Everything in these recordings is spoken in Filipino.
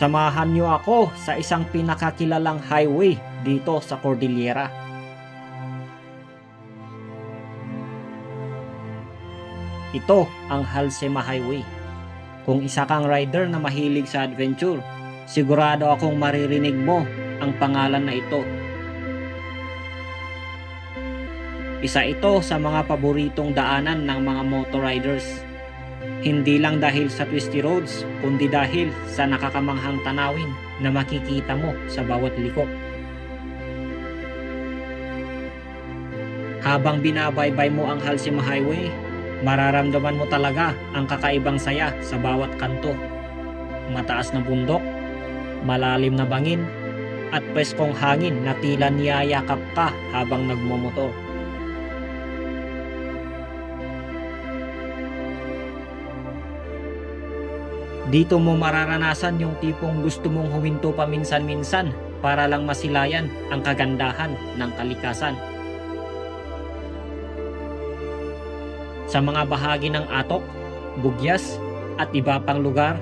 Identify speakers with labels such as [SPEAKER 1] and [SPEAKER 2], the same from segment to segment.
[SPEAKER 1] Samahan niyo ako sa isang pinakakilalang highway dito sa Cordillera. Ito ang Halsema Highway. Kung isa kang rider na mahilig sa adventure, sigurado akong maririnig mo ang pangalan na ito. Isa ito sa mga paboritong daanan ng mga motor riders. Hindi lang dahil sa twisty roads, kundi dahil sa nakakamanghang tanawin na makikita mo sa bawat liko. Habang binabaybay mo ang Halsema Highway, mararamdaman mo talaga ang kakaibang saya sa bawat kanto. Mataas na bundok, malalim na bangin, at preskong hangin na tila niyayakap ka habang nagmomotor. Dito mo mararanasan yung tipong gusto mong huminto paminsan-minsan para lang masilayan ang kagandahan ng kalikasan. Sa mga bahagi ng atok, bugyas at iba pang lugar,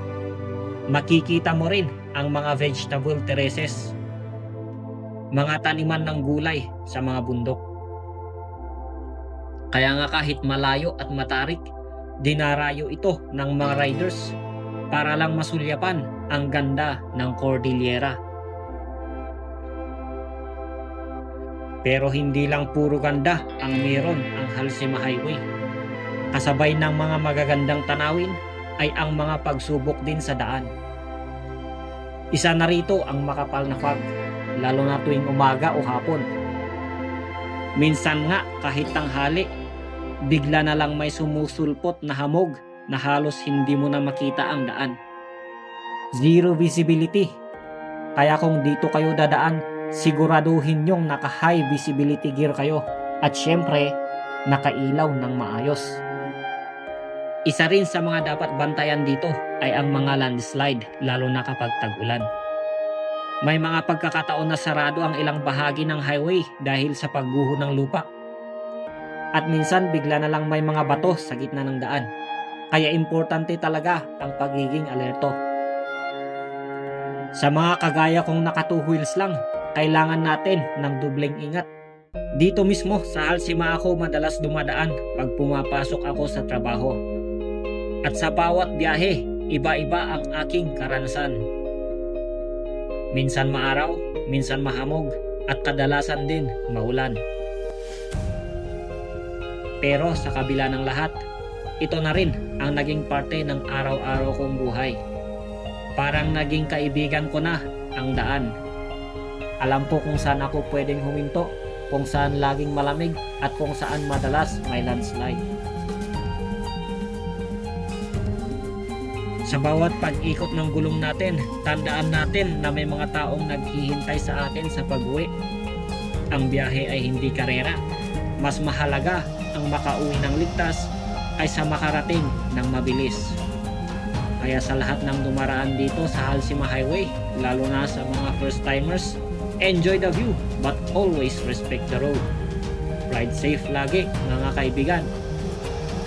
[SPEAKER 1] makikita mo rin ang mga vegetable terraces, mga taniman ng gulay sa mga bundok. Kaya nga kahit malayo at matarik, dinarayo ito ng mga riders para lang masulyapan ang ganda ng Cordillera. Pero hindi lang puro ganda ang meron ang Halsema Highway. Kasabay ng mga magagandang tanawin ay ang mga pagsubok din sa daan. Isa na rito ang makapal na fog, lalo na tuwing umaga o hapon. Minsan nga kahit tanghali, bigla na lang may sumusulpot na hamog na halos hindi mo na makita ang daan. Zero visibility. Kaya kung dito kayo dadaan, siguraduhin nyong naka high visibility gear kayo at syempre, nakailaw ng maayos. Isa rin sa mga dapat bantayan dito ay ang mga landslide lalo na kapag tag-ulan. May mga pagkakataon na sarado ang ilang bahagi ng highway dahil sa pagguho ng lupa. At minsan bigla na lang may mga bato sa gitna ng daan. Kaya importante talaga ang pagiging alerto. Sa mga kagaya kong naka wheels lang, kailangan natin ng dubleng ingat. Dito mismo sa Halsima ako madalas dumadaan pag pumapasok ako sa trabaho. At sa bawat biyahe, iba-iba ang aking karanasan. Minsan maaraw, minsan mahamog, at kadalasan din maulan. Pero sa kabila ng lahat, ito na rin ang naging parte ng araw-araw kong buhay. Parang naging kaibigan ko na ang daan. Alam ko kung saan ako pwedeng huminto, kung saan laging malamig at kung saan madalas may landslide. Sa bawat pag-ikot ng gulong natin, tandaan natin na may mga taong naghihintay sa atin sa pag-uwi. Ang biyahe ay hindi karera. Mas mahalaga ang makauwi ng ligtas kaysa makarating ng mabilis. Kaya sa lahat ng dumaraan dito sa Halsima Highway, lalo na sa mga first timers, enjoy the view but always respect the road. Ride safe lagi mga kaibigan.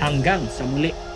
[SPEAKER 1] Hanggang sa muli.